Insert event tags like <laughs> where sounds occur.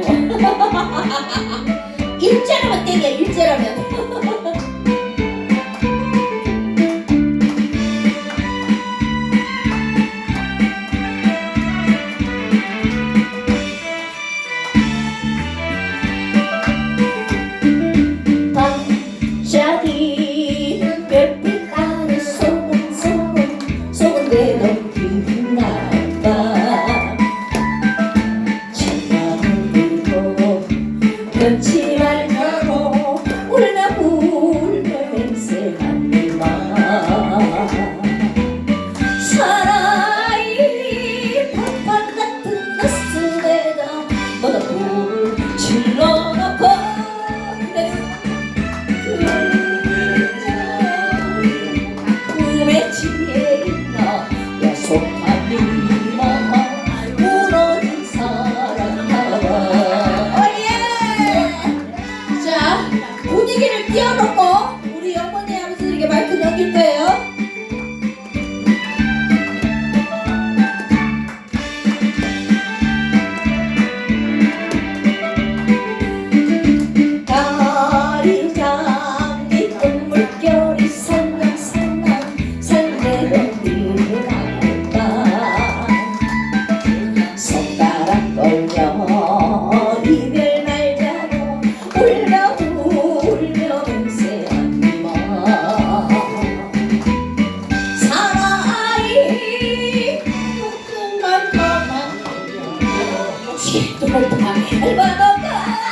땡이라고. <laughs> 일자라면 땡이야 일자라면. <laughs> 밤자리 별빛 7월 분위기를 띄워놓고 우리 어머니 아버지들에게 마이크 넘길 거예요. 걸려 Tulad naman. Ay, bago ka!